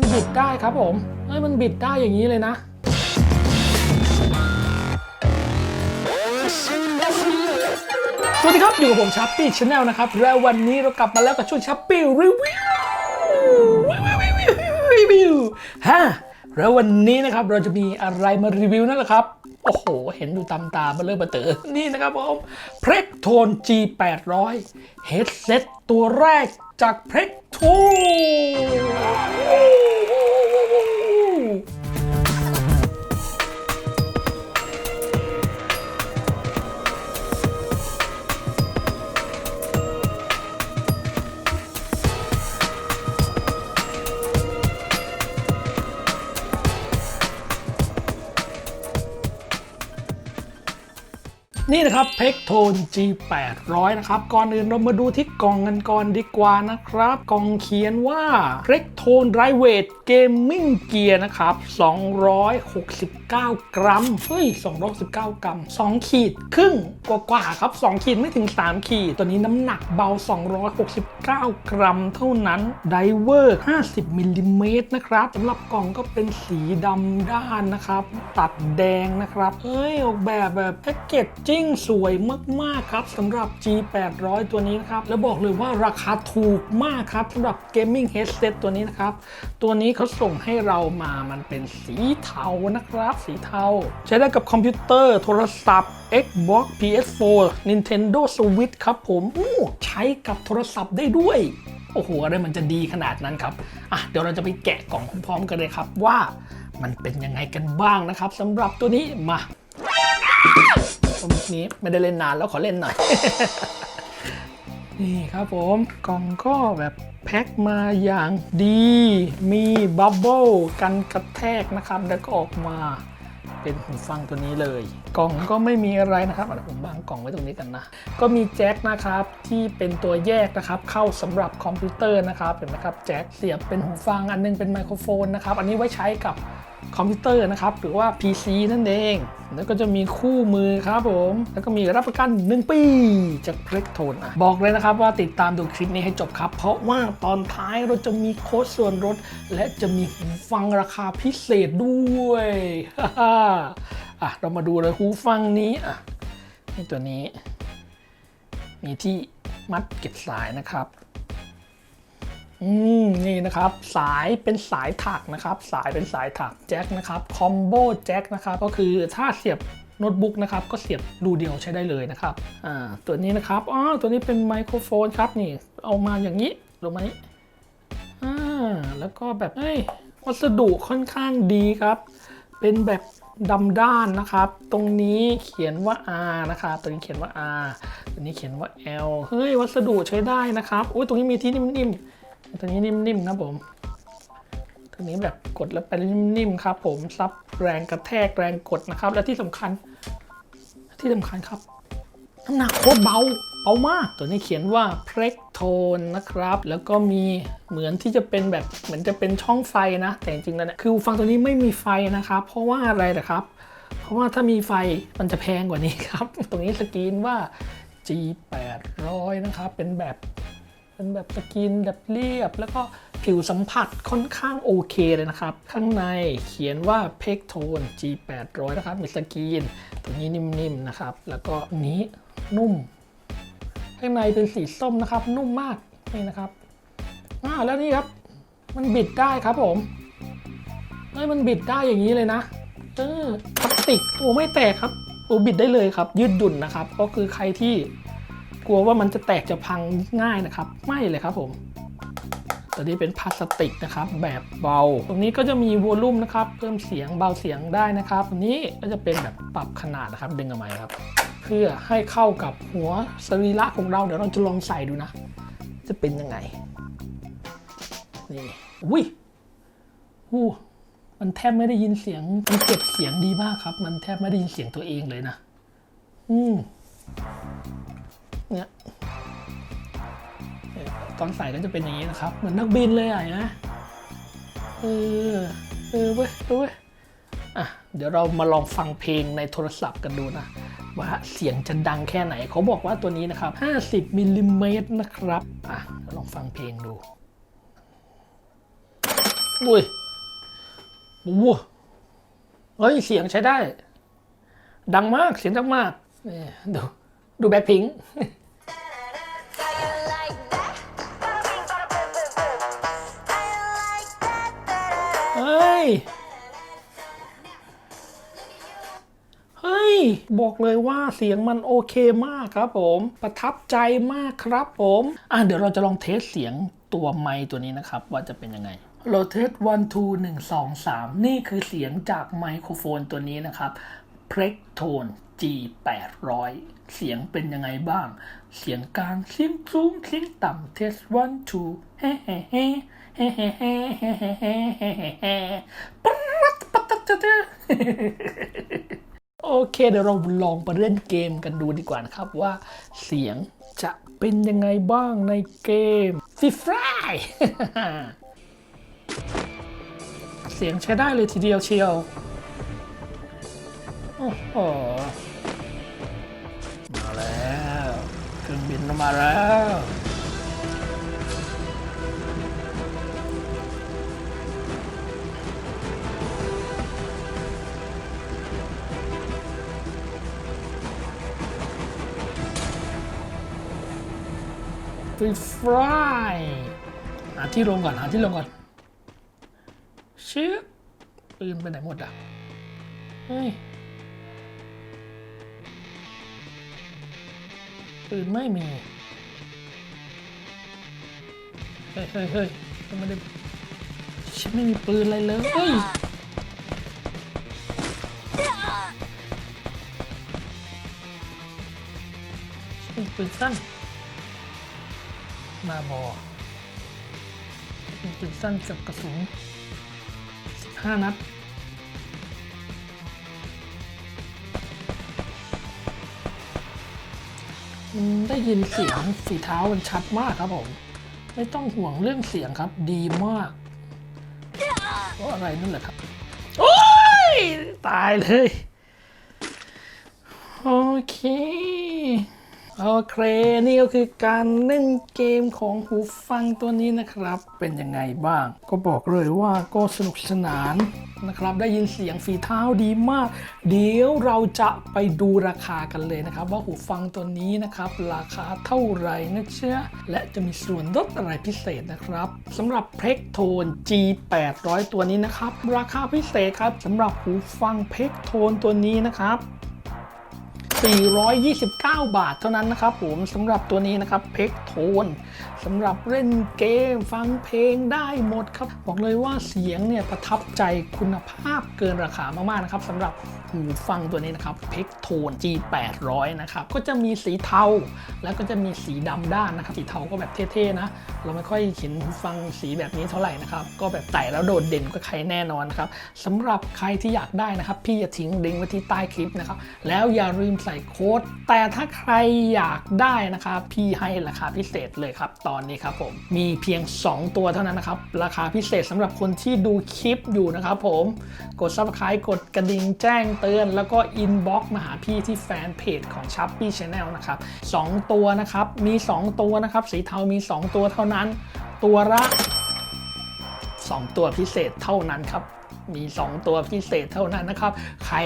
มันบิดได้ครับผมเฮ้ยมันบิดได้อย่างนี้เลยนะ สวัสดีครับ อยู่กับผมชัปปี้ชาแนลนะครับ และวันนี้เรากลับมาแล้วกับช่วงชัปปี้รีวิวรีวิวฮะแล้ววันนี้นะครับเราจะมีอะไรมารีวิวนั่นแหละครับ โอ้โห เห็นอยู่ตามตามาเลยมมาเตอนี่นะครับผมเพร็กโทน G 8 0 0 headset ตัวแรก จากเพ นี่นะครับเพกโทน G 8 0 0 นะครับก่อนอื่นเรามาดูที่กล่องกันก่อนดีกว่านะครับ กล่องเขียนว่าเพกโทนไรเวทเกมมิ่งเกียร์นะครับ 269 กรัม เฮ้ย219กรัม 2 ขีดครึ่งกว่าๆครับ 2 ขีดไม่ถึง 3 ขีด ตัวนี้น้ำหนักเบา 269 กรัมเท่านั้น ไดเวอร์ 50 มิลลิเมตรนะครับสำหรับกล่องก็เป็นสีดำด้านนะครับ ตัดแดงนะครับเอ้ย ออกแบบแบบแพ็กเกจจิ้งสวยมาก ๆ ครับสำหรับ G 8 0 0 ตัวนี้นะครับ แล้วบอกเลยว่าราคาถูกมากครับสำหรับ Gaming Headset ตัวนี้นะครับ ตัวนี้เขาส่งให้เรามามันเป็นสีเทานะครับสีเทา ใช้ได้กับคอมพิวเตอร์ โทรศัพท์ Xbox PS4 Nintendo Switch ครับผมใช้กับโทรศัพท์ได้ด้วย โอ้โห อะไรมันจะดีขนาดนั้นครับ อะ เดี๋ยวเราจะไปแกะกล่องพร้อมๆกันเลยครับว่ามันเป็นยังไงกันบ้างนะครับสำหรับตัวนี้มาตรงนี้ไม่ได้เล่นนานแล้วขอเล่นหน่อย นี่ครับผมกล่องก็แบบแพ็คมาอย่างดี มีบับเบิลกันกระแทกนะครับ แล้วก็ออกมาเป็นหูฟังตัวนี้เลย กล่องก็ไม่มีอะไรนะครับผมวางกล่องไว้ตรงนี้กันนะ ก็มีแจ็คนะครับที่เป็นตัวแยกนะครับเข้าสำหรับคอมพิวเตอร์นะครับเห็นไหมครับแจ็คเสียบเป็นหูฟังอันนึงเป็นไมโครโฟนนะครับอันนี้ไว้ใช้กับ คอมพิวเตอร์นะครับ หรือว่า PC นั่นเอง แล้วก็จะมีคู่มือครับผม แล้วก็มีรับประกัน 1 ปีจากเพล็กโทนอะบอกเลยนะครับว่าติดตามดูคลิปนี้ให้จบครับ เพราะว่าตอนท้ายเราจะมีโค้ดส่วนลดและจะมีหูฟังราคาพิเศษด้วยอะเรามาดูเลยหูฟังนี้อะนี่ตัวนี้ มีที่มัดเก็บสายนะครับ อืมนี่นะครับสายเป็นสายถักนะครับ สายเป็นสายถักแจ็คนะครับคอมโบแจ็คนะครับก็คือถ้าเสียบโน้ตบุ๊กนะครับก็เสียบรูเดียวใช้ได้เลยนะครับอ่าตัวนี้นะครับอ๋อตัวนี้เป็นไมโครโฟนครับนี่เอามาอย่างนี้ลงมานี้อ่าแล้วก็แบบเอ้ยวัสดุค่อนข้างดีครับ เป็นแบบดำด้านนะครับ ตรงนี้เขียนว่า R นะครับตัวนี้เขียนว่า R ตัวนี้เขียนว่า L เฮ้ย วัสดุใช้ได้นะครับ อุ้ยตรงนี้มีที่นิ่มๆ ตัวนี้นิ่มๆครับผม ตัวนี้แบบกดแล้วไปนิ่มๆครับ ผมซับแรงกระแทกแรงกดนะครับ และที่สำคัญ ที่สำคัญครับน้ำหนักโคตรเบาเบามาก ตัวนี้เขียนว่า p r e c t o n นนะครับ แล้วก็มีเหมือนที่จะเป็นแบบเหมือนจะเป็นช่องไฟนะ แต่จริงๆแล้วเนี่ยคือฟังตัวนี้ไม่มีไฟนะครับ เพราะว่าอะไรนะครับ เพราะว่าถ้ามีไฟมันจะแพงกว่านี้ครับ ตรงนี้สกรีนว่า G 8 0 0 นะครับ เป็นแบบ เป็นแบบสกรีนแบบเรียบ แล้วก็ผิวสัมผัสค่อนข้างโอเคเลยนะครับ ข้างในเขียนว่าเพกโทน G 8 0 0 นะครับ มีสกรีนตรงนี้นิ่มๆนะครับ แล้วก็นนี้นุ่ม ข้างในเป็นสีส้มนะครับ นุ่มมากนี่นะครับอ่าแล้วนี่ครับ มันบิดได้ครับผมเฮ้ยมันบิดได้อย่างนี้เลยนะเออพลาสติกโอ้ไม่แตกครับโอ้บิดได้เลยครับ ยืดหยุ่นนะครับ ก็คือใครที่ กลัวว่ามันจะแตกจะพังง่ายนะครับ ไม่เลยครับผมตัวนี้เป็นพลาสติกนะครับแบบเบา ตรงนี้ก็จะมีวอลลุ่มนะครับ เพิ่มเสียงเบาเสียงได้นะครับตรงนี้ก็จะเป็นแบบปรับขนาดนะครับดึงออกมาครับ เพื่อให้เข้ากับหัวสรีระของเราเดี๋ยวเราจะลองใส่ดูนะ จะเป็นยังไง นี่อุ้ยอู้มันแทบไม่ได้ยินเสียงมันเก็บเสียงดีมากครับ มันแทบไม่ได้ยินเสียงตัวเองเลยนะ อืม เนี่ยตอนใส่ก็จะเป็นอย่างนี้นะครับ เหมือนนักบินเลยอะนะเออเออเว้ยเออเว้ยอะเดี๋ยวเรามาลองฟังเพลงในโทรศัพท์กันดูนะ ว่าเสียงจะดังแค่ไหนเขาบอกว่าตัวนี้นะครับ 50มิลลิเมตรนะครับ อะลองฟังเพลงดูอุ้ยโอ้โหเฮ้ย เสียงใช้ได้ ดังมากเสียงดังมากนี่ดูดูแบ็คพิง How เฮ้ย บอกเลยว่าเสียงมันโอเคมากครับผม ประทับใจมากครับผม อะเดี๋ยวเราจะลองเทสเสียงตัวไมค์ตัวนี้นะครับ ว่าจะเป็นยังไงเราเทส one two หนึ่งสองสามนี่คือเสียงจากไมโครโฟนตัวนี้นะครับ p r e c Tone G 8 0 0เสียงเป็นยังไงบ้าง เสียงกลางเสียงสูงเสียงต่ำเทส one two เฮ้เฮ้เฮ้ โอเคเดี๋ยวเราลองไปเล่นเกมกันดูดีกว่านะครับว่าเสียงจะเป็นยังไงบ้างในเกมฟรีฟรายเสียงใช้ได้เลยทีเดียวเชียวโอ้โหมาแล้วเครื่องบินมาแล้ว รีฟรายหาที่ลงก่อน หาที่ลงก่อนชิบปืนไปไหนหมดอะ เฮ้ย ปืนไม่มี เฮ้ยเฮ้ยเฮ้ยฉันไม่ได้ฉันไม่มีปืนอะไรเลยเฮ้ยฉันมีปืนสั้น มาบอเป็นปืนสั้นกับกระสุน 15 นัดมันได้ยินเสียงฝีเท้ามันชัดมากครับผม ไม่ต้องห่วงเรื่องเสียงครับ ดีมากเพราะอะไรนั่นแหละครับ โอ้ย ตายเลย โอเค โอเค นี่ก็คือการเล่นเกมของหูฟังตัวนี้นะครับ เป็นยังไงบ้าง ก็บอกเลยว่าก็สนุกสนานนะครับ ได้ยินเสียงฝีเท้าดีมาก เดี๋ยวเราจะไปดูราคากันเลยนะครับ ว่าหูฟังตัวนี้นะครับ ราคาเท่าไหร่นะเชื่อและจะมีส่วนลดอะไรพิเศษนะครับสำหรับ p e c t o n e G 8 0 0ตัวนี้นะครับ ราคาพิเศษครับสำหรับหูฟัง p e c t o n e ตัวนี้นะครับ 429 บาทเท่านั้นนะครับผมสำหรับตัวนี้นะครับเพกโทนสำหรับเล่นเกมฟังเพลงได้หมดครับ บอกเลยว่าเสียงเนี่ยประทับใจคุณภาพเกินราคามากๆนะครับสำหรับหูฟังตัวนี้นะครับเพกโทน G 8 0 0 นะครับก็จะมีสีเทา แล้วก็จะมีสีดำด้านนะครับสีเทาก็แบบเท่ๆนะ เราไม่ค่อยเห็นหูฟังสีแบบนี้เท่าไหร่นะครับก็แบบใส่แล้วโดดเด่นกว่าใครแน่นอนครับสำหรับใครที่อยากได้นะครับพี่จะทิ้งลิงก์ไว้ที่ใต้คลิปนะครับแล้วอย่าลืมส่โค้ด แต่ถ้าใครอยากได้นะครับพี่ให้ราคาพิเศษเลยครับ ตอนนี้ครับผม มีเพียง 2 ตัวเท่านั้นนะครับ ราคาพิเศษสำหรับคนที่ดูคลิปอยู่นะครับผม กด subscribe กดกระดิ่งแจ้งเตือน แล้วก็ inbox มาหาพี่ที่แฟนเพจของ s h o p e e Channel นะครับ2ตัวนะครับ มี 2 ตัวนะครับ สีเทามี 2 ตัวเท่านั้น ตัวละ2 ตัวพิเศษเท่านั้นครับมี 2 ตัวพิเศษเท่านั้นนะครับ ใคร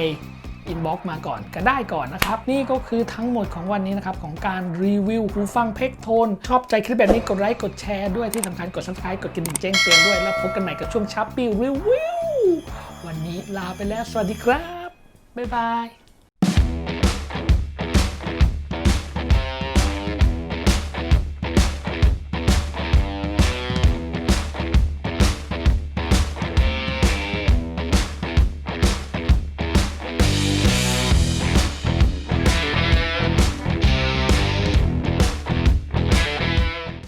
อินบ็อกมาก่อนก็ได้ก่อนนะครับ นี่ก็คือทั้งหมดของวันนี้นะครับ ของการรีวิวหูฟังเพกโทน ชอบใจคลิปแบบนี้กดไลค์กดแชร์ด้วยที่สำคัญกด subscribe กดกระดิ่งแจ้งเตือนด้วย แล้วพบกันใหม่กับช่วงชัปปี้รีวิววันนี้ลาไปแล้วสวัสดีครับบ๊ายบาย